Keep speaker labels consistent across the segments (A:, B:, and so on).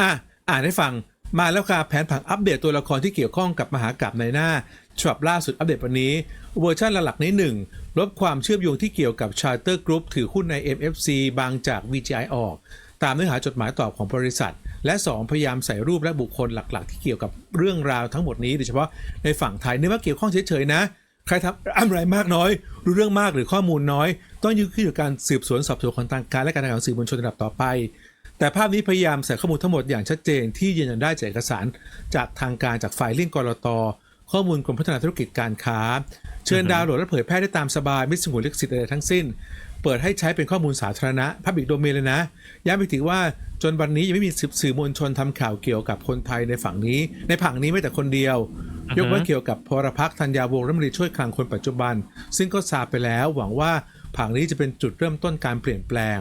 A: อะอ่านให้ฟังมาแล้วค่ะแผนผังอัปเดตตัวละครที่เกี่ยวข้องกับมหากราบในหน้าฉบับล่าสุดอัปเดตวันนี้ เวอร์ชันหลักๆนี้หนึ่งลบความเชื่อมโยงที่เกี่ยวกับ Charter Group ถือหุ้นใน MFC บางจาก VGI ออก ตามเนื้อหาจดหมายตอบของบริษัท และ 2 พยายามใส่รูปและบุคคลหลักๆ ที่เกี่ยวกับเรื่องราวทั้งหมดนี้โดยเฉพาะในฝั่งไทยเนื่องว่าเกี่ยวข้องเฉยๆนะใครทำอะไรมากน้อย รู้เรื่องมากหรือข้อมูลน้อย ต้องยืนขึ้นกับการสืบสวนสอบสวนของทางการและการทำงานของสื่อมวลชนระดับต่อไป แต่ภาพนี้พยายามใส่ข้อมูลทั้งหมดอย่างชัดเจนที่ยืนยันได้จากเอกสาร จากทางการจากฝ่ายเลี่ยงกรตข้อมูลกรมพัฒนาธุรกิจการค้า เชิญดาวน์โหลดและเผยแพร่ได้ตามสบายไม่สงวนลิขสิทธิ์ใดๆทั้งสิ้น เปิดให้ใช้เป็นข้อมูลสาธารณะ Public Domain เลยนะย้ำไปถึงว่าจนวันนี้ยังไม่มีสื่อมวลชนทำข่าวเกี่ยวกับคนไทยในฝั่งนี้ ในผังนี้ไม่แต่คนเดียว ยกเว้นเกี่ยวกับพรพักธัญญาวงรัฐมนตรีช่วยคลังคนปัจจุบัน ซึ่งก็ทราบไปแล้วหวังว่าผังนี้จะเป็นจุดเริ่มต้นการเปลี่ยนแปลง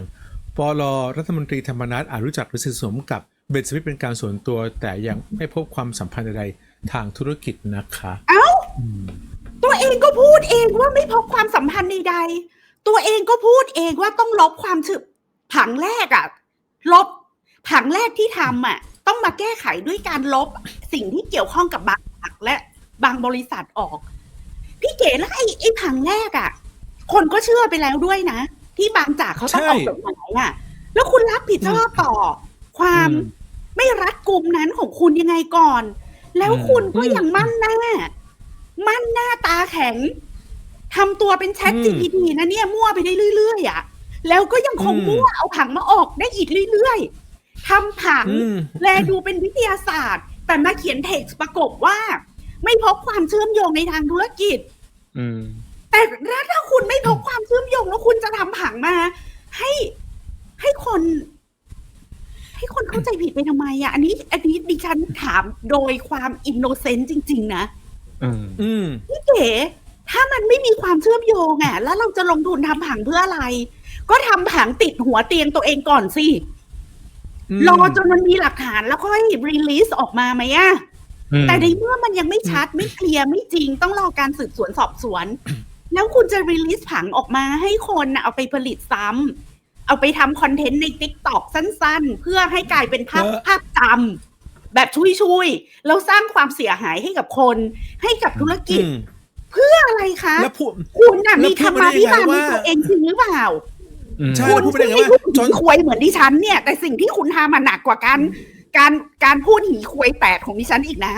A: ปลรัฐมนตรีธรรมนัฐอาจรู้จักหรือสนิทสนมกับเบนสมิธเป็นการส่วนตัว แต่ยังไม่พบความสัมพันธ์ใดๆทางธุรกิจนะคะ
B: เอ้าตัวเองก็พูดเองว่าไม่พบความสัมพันธ์ใดๆตัวเองก็พูดเองว่าต้องลบความฉึบผังแรกอะลบผังแรกที่ทำอะต้องมาแก้ไขด้วยการลบสิ่งที่เกี่ยวข้องกับบางผังและบางบริษัทออก พี่เก๋แล้วไอ้ไอ้ผังแรกอะคนก็เชื่อไปแล้วด้วยนะ ที่บางจากเขาต้องออก
A: ใช่
B: จดหมายอะแล้วคุณรับผิดชอบต่อ ความ
A: อืม
B: ไม่รัดกุมนั้นของคุณยังไงก่อน แล้วคุณก็ยังมั่นหน้า มั่นหน้าตาแข็งทำตัวเป็นแชท
A: อืม
B: GPT นะเนี่ยมั่วไปได้เรื่อยๆอะแล้วก็ยังคง
A: อืม
B: มั่วเอาผังมาออกได้อีกเรื่อยๆทำผัง
A: อืม
B: แลดูเป็นวิทยาศาสตร์ แต่มาเขียนเท็กซ์ประกบว่า ไม่พบความเชื่อมโยงในทางธุรกิจ
C: อืม
B: แต่ถ้าคุณไม่พบความเชื่อมโยงแล้วคุณจะทำผังมา ให้ให้คน ให้คนเข้าใจผิดไปทำไมอะ อันนี้ อันนี้ดิฉันถามโดยความอินโนเซนต์จริง ๆ นะ
C: อืม
A: อืม
B: พี่เก๋ถ้ามันไม่มีความเชื่อมโยงอะ แล้วเราจะลงทุนทำผังเพื่ออะไร ก็ทำผังติดหัวเตียงตัวเองก่อนสิ
A: อืม
B: รอจนมันมีหลักฐานแล้วค่อยรีลีสออกมาไหมอะ
C: อืม
B: แต่ในเมื่อมันยังไม่ชัดไม่เคลียร์ไม่จริงต้องรอการสืบสวนสอบสวน แล้วคุณจะรีลีสผังออกมาให้คนน่ะเอาไปผลิตซ้ำเอาไปทำคอนเทนต์ในติ๊กต็อกสั้นๆ เพื่อให้กลายเป็นภาพ
A: เออ
B: ภาพจำแบบชุยๆแล้วสร้างความเสียหายให้กับคน ให้กับธุรกิจ
A: อืม
B: เพื่ออะไรคะ
A: แล้วพูด
B: คุณน่ะ
A: แล้ว
B: มี
A: พูด
B: ธรรมาภิบาล
A: ไม่ได้ไง
B: ใน
A: ว่า
B: ตัวเองจริงหรือเปล่า
C: อืม
A: ใช่
B: คุณ
A: พูดไปได้
B: ไม่
A: ไง
B: ได้
A: ว่า
B: พูด
A: จน
B: หีควยเหมือนดิฉันเนี่ย แต่สิ่งที่คุณทำมันหนักกว่าการการการพูดหีควยแปดของดิฉันอีกนะ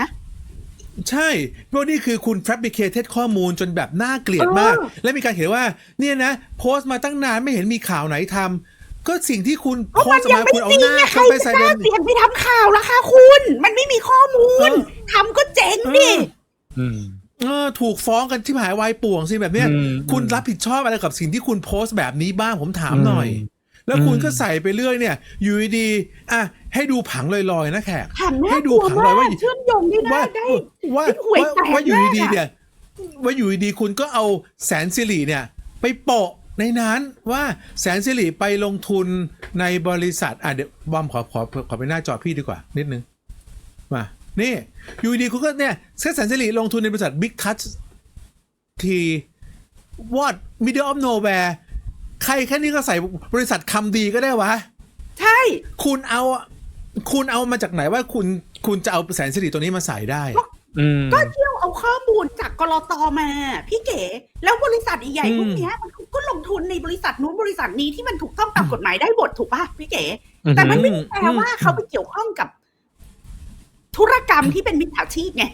A: ใช่เพราะนี่คือคุณ fabricated ข้อมูลจนแบบน่าเกลียดมาก
B: เออ
A: และมีการเขียนว่า เนี่ยนะ โพสต์มาตั้งนานไม่เห็นมีข่าวไหนทำก็สิ่งที่คุณ
B: ก็
A: โพ
B: มั
A: ส
B: น
A: ต์
B: ยัง
A: มา
B: ไม่
A: คุณเอา
B: จริ
A: ห
B: ง
A: น้า
B: ไงใคร
A: เข้าไป
B: จะ
A: ใส่
B: ก
A: เด
B: ล้านเสี่ยงไปทำข่าวล่ะคะคุณ มันไม่มีข้อมูล
A: เออ
B: ทำก็เจ๊งดิ
C: อืม
A: เออถูกฟ้องกันที่หายวายป่วงสิแบบเนี้ย
C: อืม
A: คุณรับผิดชอบอะไรกับสิ่งที่คุณโพสต์แบบนี้บ้างผมถามหน่อย
C: อืม
A: แล้วคุณ
C: อืม
A: ก็ใส่ไปเรื่อยเนี่ย อยู่ดีๆอะให้ดูผังลอยๆนะแขก
B: ผังน่า
A: ให้
B: ก
A: ดู
B: ลัว
A: ผัง
B: มา
A: ลอยว่า
B: กเชื่อมโยงได้
A: ว่า
B: น่าได้
A: ว่า
B: ได้หวย
A: ว่า
B: แตก
A: ว่าอยู่ดีๆ
B: มากอะ
A: เนี่ย ว่าอยู่ดีๆคุณก็เอาแสนสิริเนี่ย ไปโปะในนั้นว่าแสนสิริไปลงทุนในบริษัท อะเดี๋ยวบอมขอขอขอไปหน้าจอพี่ดีกว่า นิดนึงมานี่อยู่ดีๆคุณก็เนี่ยแสนสิริลงทุนในบริษัท Big Touch ที what middle of nowhere ใครแค่นี้ก็ใส่บริษัทคำดีก็ได้วะ
B: ใช่
A: คุณเอาคุณเอามาจากไหนว่าคุณคุณจะเอาแสนสิริตัวนี้มาใส่ได้
C: อืม
B: ก็เที่ยวเอาข้อมูลจากกรตมา พี่เก๋ แล้วบริษัทใหญ่
A: อืม
B: ๆพวกเนี้ยมันก็ลงทุนในบริษัทนู้นบริษัทนี้ที่มันถูกต้องตามกฎหมายได้หมดถูกป่ะพี่เก๋ แต่มันไม่ได้แปลว่าเขาไปเกี่ยวข้องกับ ธุรกรรมที่เป็นมิจฉาชีพไง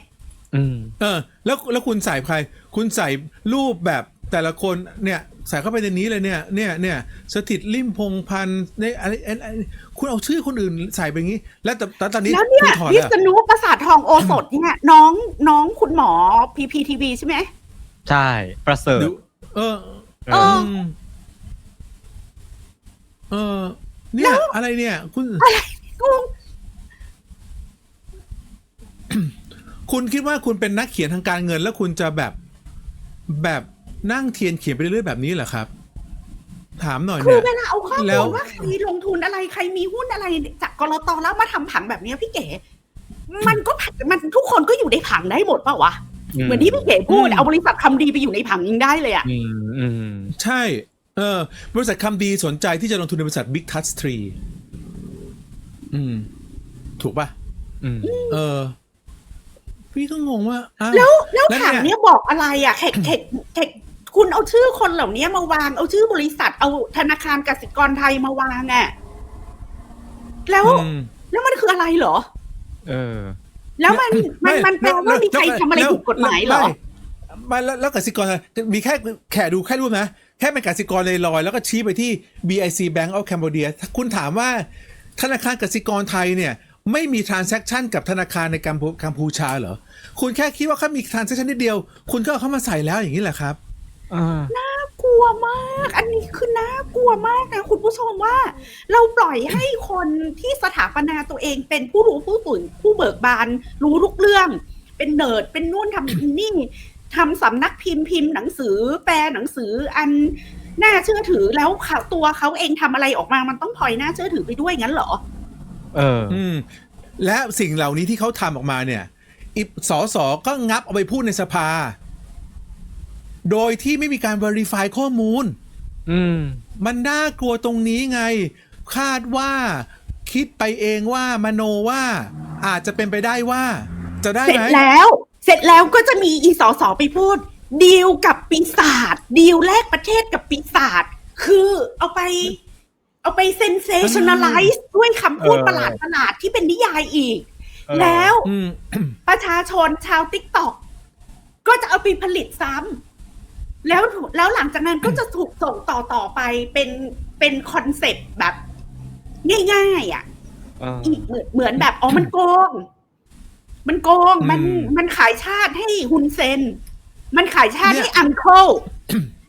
C: อืม
A: เออ แล้วแล้วคุณใส่ใคร คุณใส่รูปแบบ แต่ละคนเนี่ยใส่เข้าไปในนี้เลยเนี่ยเนี่ยเนี่ยสถิตริมพงษ์พันธ์เนี่ยอะไรอะไรอะไรคุณเอาชื่อคนอื่นใส่ไปอย่างนี้ แล้วแต่แต่ตอนนี้
B: แล้วเนี่ย
A: คุณถอด
B: พิ
A: แล้ว
B: ษณุประสาททองโอสถเนี่ยน้องน้องคุณหมอพีพีทีวีใช่ไหม
C: ใช่ ประเสริฐ
A: ดูเออ
B: เออ
A: มเออเนี่ยอะไรเนี่ย คุณ
B: งง
A: คุณคิดว่าคุณเป็นนักเขียนทางการเงินแล้วคุณจะแบบแบบ นั่งเทียนเขียนไปเรื่อยๆแบบนี้เหรอครับ ถามหน่อย
B: คื
A: เนี่
B: อย เวลาเอาข้อ
A: แล้
B: มู
A: ว
B: ลว่าใครลงทุนอะไรใครมีหุ้นอะไรจากกรตแล้วมาทำผังแบบเนี้ยพี่เก๋ มันก็ผังมันทุกคนก็อยู่ในผังได้หมดเปล่าวะ เหมือนที่พี่เก๋พูด
A: อืม
B: เอาบริษัทคำดีไปอยู่ในผังยังได้เลยอะ
C: อืมอืม
A: ใช่ เออบริษัทคำดีสนใจที่จะลงทุนในบริษัท Big Touch Tree อืม ถูกป่ะ
C: อืม
A: เออ พี่ก็งงว่าอ้าว
B: แล้วแล้ว
A: แล้ว
B: ถัง
A: เนี่ย
B: เนี้ยบอกอะไรอะแขกแขกแขก คุณเอาชื่อคนเหล่านี้มาวาง เอาชื่อบริษัท เอาธนาคารกสิกรไทยมาวางอะ แล้ว
A: อืม
B: แล้วมันคืออะไรเหรอ
C: เออ
B: แล้วมันมันมันแปลว่ามีใครทำอะไร
A: แล้ว
B: ถูกกฎหมายเหรอ
A: ไม่แล้วแล้วกสิกรมีแค่แค่ดูแค่รูปนะแค่เป็นกสิกรลอยๆแล้วก็ชี้ไปที่ BIC Bank of Cambodia ถ้าคุณถามว่า ธนาคารกสิกรไทยเนี่ย ไม่มี transaction กับธนาคารในกัมพูกัมพูชาเหรอ คุณแค่คิดว่าเขามี transaction นิดเดียว คุณก็เอาเข้ามาใส่แล้วอย่างนี้แหละครับ
C: อ่า
B: กลัวมาก อันนี้คือน่ากลัวมากนะคุณผู้ชมว่า เราปล่อยให้คนที่สถาปนาตัวเองเป็นผู้รู้ผู้ตื่นผู้เบิกบาน รู้ทุกเรื่อง เป็นเนิร์ดเป็นนู่นทำนี่ทำสำนักพิมพ์พิมพ์หนังสือแปลหนังสืออันน่าเชื่อถือแล้วเขาตัวเขาเองทำอะไรออกมามันต้องพลอยน่าเชื่อถือไปด้วยงั้นเหรอ
C: เออ
A: อืม และสิ่งเหล่านี้ที่เขาทำออกมาเนี่ยอิสอสอก็งับเอาไปพูดในสภา โดยที่ไม่มีการ verify ข้อมูล
C: อืม
A: มันน่ากลัวตรงนี้ไง คาดว่าคิดไปเองว่ามโนว่า อาจจะเป็นไปได้ว่า จะได้
B: เสร็
A: ไห
B: จ
A: ม
B: แล้ว เสร็จแล้วก็จะมีอีสอสอไปพูด ดีลกับปีศาจดีลแลกประเทศกับปีศาจคือเอาไป เอาไปเซนเซชัน n น l i z e ด้วยคำพูด
C: เออ
B: ประหลาดประหลาดๆที่เป็นนิยายอีก
C: เออ
B: แล้ว
A: อืม
B: ประชาชนชาวติ๊กต็อกก็จะเอาไปผลิตซ้ำ แล้วแล้วหลังจากนั้นก็จะถูกส่งต่อต่อไปเป็นเป็นคอนเซปต์แบบ ง่ายๆอะ
C: เออ
B: อีกเหมือนเหมือนแบบอ๋อมันโกง มันโกงมัน
A: อืม
B: มันขายชาติให้ฮุนเซน มันขายชาติ
A: เนี่
B: ให้
A: ย
B: อังเคิล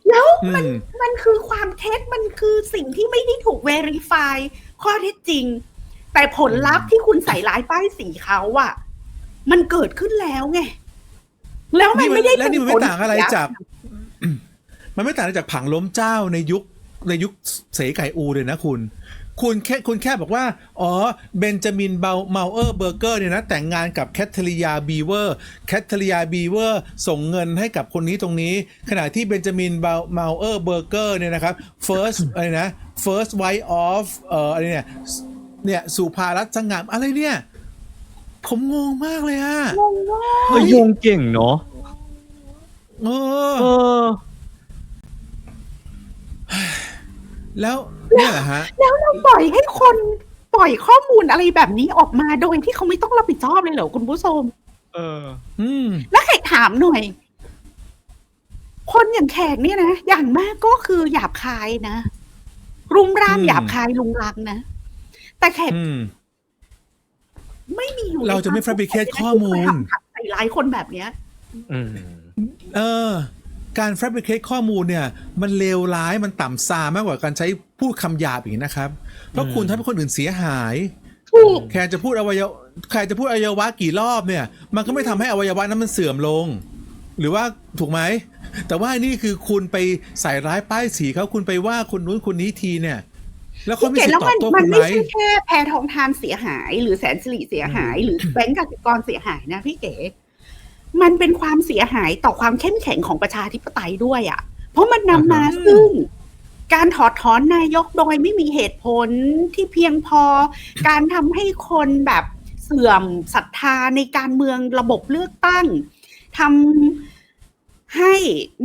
B: แล้ว
A: อื
B: มัน
A: ม
B: มันคือความเท็จมันคือสิ่งที่ไม่ได้ถูก verify ข้อเท็จจริง แต่ผลลัพธ์ที่คุณใส่ร้ายป้ายสีเขาอะมันเกิดขึ้นแล้วไง แล้วมันไม่ได้
A: และนี่มันไม่
B: เป็ผล
A: ต่างอะไร
B: เสีย
A: จาก มันไม่ต่างอะไรจากผังล้มเจ้าในยุคในยุคเสไก่อูเลยนะคุณ คุณแค่คุณแค่บอกว่า อ๋อเบนจามินเบลเมาเออร์เบอร์เกอร์เนี่ยนะ แต่งงานกับแคทเธอรียาบีเวอร์แคทเธอรียาบีเวอร์ส่งเงินให้กับคนนี้ตรงนี้ ขณะที่เบนจามินเบลเมาเออร์เบอร์เกอร์เนี่ยนะครับ first อะไรนะ first wife of เอ่ออะไรเนี่ยเนี่ยสุภารัตน์สง่ามอะไรเนี่ย ผมงงมากเลยอะ
B: งงว่า
C: เออโยงเก่งเนาะ
A: เออ
C: เออ
A: แล้วเนี่ยเหรอฮะ
B: แล้วเราปล่อยให้คนปล่อยข้อมูลอะไรแบบนี้ออกมาโดยที่เขาไม่ต้องรับผิดชอบเลยเหรอคุณผู้ชม
C: เออ
A: อืม
B: แล้วแขกถามหน่อย คนอย่างแขกเนี่ยนะ อย่างมากก็คือหยาบคายนะ รุมร่าม
A: อืม
B: หยาบคายลุงรังนะ แต่แขก
A: อืม
B: ไม่มีอยู่ใน
A: เราจะไม่
B: คว
A: fabricate ข้อมูล
B: ที่จะใส่ร้ายคนแบบเนี้ย
C: อืม
A: เออ การ fabricate ข้อมูลเนี่ยมันเลวร้ายมันต่ำซามากกว่าการใช้พูดคำหยาบอย่างนี้นะครับ เพราะคุณทำให้คนอื่นเสียหาย
B: ถูก
A: แค่จะพูดอวัยวะใครจะพูดอวัยวะกี่รอบเนี่ย มันก็ไม่ทำให้อวัยวะนั้นมันเสื่อมลง หรือว่าถูกไหม แต่ว่านี่คือคุณไปใส่ร้ายป้ายสีเขาคุณไปว่าคนนู้นคนนี้ทีเนี่ย แล้วเขา
B: พี่
A: ไม่
B: เก๋
A: สิท
B: แล้ว
A: ธิ์ตอ
B: มัน
A: บโต้
B: มั
A: คุ
B: น
A: ณไห
B: ไม่
A: ม
B: ใช่แค่แพรทองทานเสียหาย หรือแสนสิริเสียหาย หรือแบงก์กสิกรเสียหายนะพี่เก๋ มันเป็นความเสียหายต่อความเข้มแข็งของประชาธิปไตยด้วยอะ่ะ เพราะมันนำมา
A: อืม
B: ซึ่งการถอดถอนนายกโดยไม่มีเหตุผลที่เพียงพอ การทำให้คนแบบเสื่อมศรัทธาในการเมืองระบบเลือกตั้งทำให้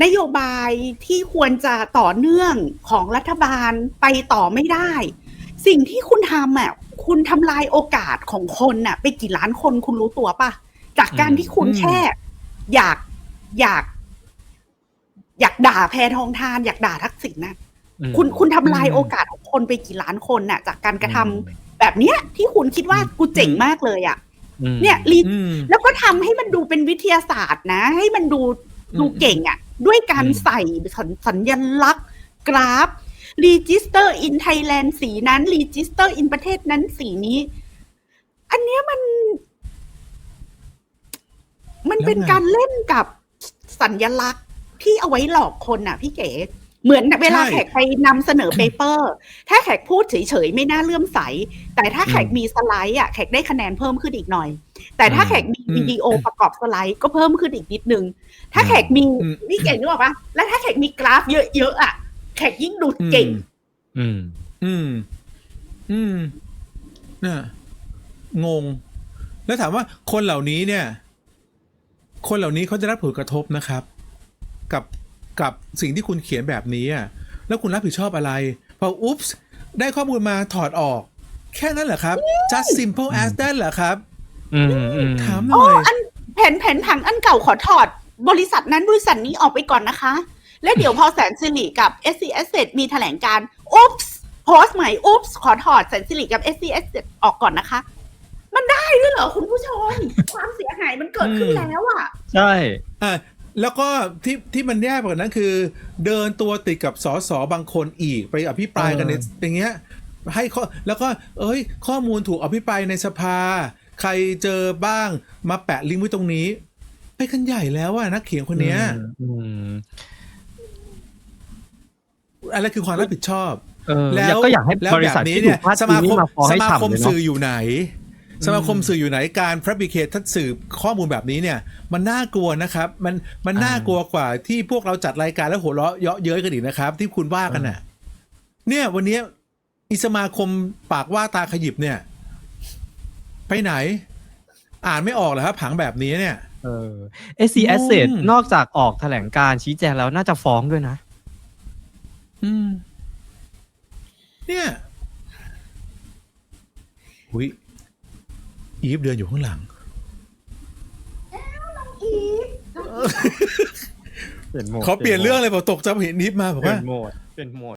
B: นโยบายที่ควรจะต่อเนื่องของรัฐบาลไปต่อไม่ได้ สิ่งที่คุณทำอะคุณทำลายโอกาสของคนน่ะ ไปกี่ล้านคนคุณรู้ตัวปะ จากการที่คุณ
A: อืม
B: แค่ อยากอยาก อยากด่าแพทองทาน อยากด่าทักษิณนะ
C: อืม
B: คุณคุณทำลาย
A: อืม
B: โอกาสของคนไปกี่ล้านคนน่ะ จากการกระทำ
C: อืม
B: แบบเนี้ย ที่คุณคิดว่ากูเจ๋ง
A: อืม
B: มากเลยอะ
C: อืม
B: เนี่ยรี
A: อืม
B: แล้วก็ทำให้มันดูเป็นวิทยาศาสตร์นะ ให้มันดู
A: อืม
B: ดูเก่งอะ่ะ ด้วยการ
C: อืม
B: ใส่สัญสัญลักษณ์กราฟ register in Thailand สีนั้น register in ประเทศนั้นสีนี้ อันเนี้ยมัน มันเป็น
A: แล้วไง
B: การเล่นกับสัญลักษณ์ที่เอาไว้หลอกคนน่ะ พี่เก๋เหมือนเวลา
A: ใช่
B: แขกไปนำเสนอเปเปอร์ ถ้าแขกพูดเฉยๆ ไม่น่าเลื่อมใส แต่ถ้าแขกมีสไลด์อะแขกได้คะแนนเพิ่มขึ้นอีกหน่อย แต่ถ้าแขกมี
A: อืม
B: วิดีโอประกอบสไลด์ก็เพิ่มขึ้นอีกนิดนึง ถ้าแขกมี
A: อืม
B: นี่เก่งนึกออกปะแล้วถ้าแขกมีกราฟเยอะๆอะแขกยิ่งดูเก่ง
C: อืม
A: อืม อืมน่ะงง แล้วถามว่าคนเหล่านี้เนี่ย คนเหล่านี้เขาจะรับผลกระทบนะครับ กับกับสิ่งที่คุณเขียนแบบนี้อะแล้วคุณรับผิดชอบอะไร พออุ๊ปส์ได้ข้อมูลมาถอดออก แค่นั้นเหรอครับ just simple as that เหรอครับ
C: อืมอืม
A: ถามห
B: โอ้
A: น่อย
B: อันแผนแผนผังอันเก่าขอถอด บริษัทนั้นบริษัทนี้ออกไปก่อนนะคะ แล้วเดี๋ยวพอแสนสิริกับ s c s มีแถลงการอุ๊ปส์โพสต์ใหม่อุ๊ปส์ขอถอดแสนสิริกับ s c s ออกก่อนนะคะ มันได้ด้วยเหรอคุณผู้ชม ความเสียหายมันเกิดขึ้น
A: อืม
B: แล้วอะ
C: ใช่
A: อะแล้วก็ที่ที่มันแย่กว่านั้นคือ เดินตัวติดกับสสบางคนอีกไปอภิปรายกันในอย่างเงี้ย ให้ข้อแล้วก็เอ้ย ข้อมูลถูกอภิปรายในสภา ใครเจอบ้างมาแปะลิงก์ไว้ตรงนี้ ไปกันใหญ่แล้วอะนักเขียนคนเนี้ย
C: อืม
A: อะไรคือความรับผิดชอบ
C: เออแล้วก็อยากให้
A: แล้ว
C: บริษัท
A: แบบนี้
C: ที่
A: เนี่
C: ถู
A: ย
C: กพาด
A: ส
C: พิ
A: มางค
C: นี่
A: ม
C: มาฟ้อง
A: ส
C: ให้
A: มา
C: ฉ่ำ
A: คม
C: เลยเนาะ
A: สื่ออยู่ไหน สมาคมสื่ออยู่ไหนการแฟบริเคทถ้าสืบข้อมูลแบบนี้เนี่ย มันน่ากลัวนะครับ มันมันน่ากลัวกว่าที่พวกเราจัดรายการแล้วหัวเราะเยาะเย้ยกันอีกนะครับ ที่คุณว่ากันน่ะ เนี่ยวันเนี้ยอิสมาคมปากว่าตาขยิบเนี่ย ไปไหน อ่านไม่ออกเหรอครับผังแบบนี้เนี่ย
C: เออ SC Asset
A: งง
C: นอกจากออกแถลงการชี้แจงแล้วน่าจะฟ้องด้วยนะ
A: อืม เนี่ยหุย อีฟเดินอยู่ข้างหลัง
C: เปลี่ยนโหมด
A: เขาเปลี่ยนเรื่องเลยบอกตกใจเห็นอีฟมาบอก
C: เปลี่
A: ว่า
C: ยนโหมดเปลี่ยนโหมด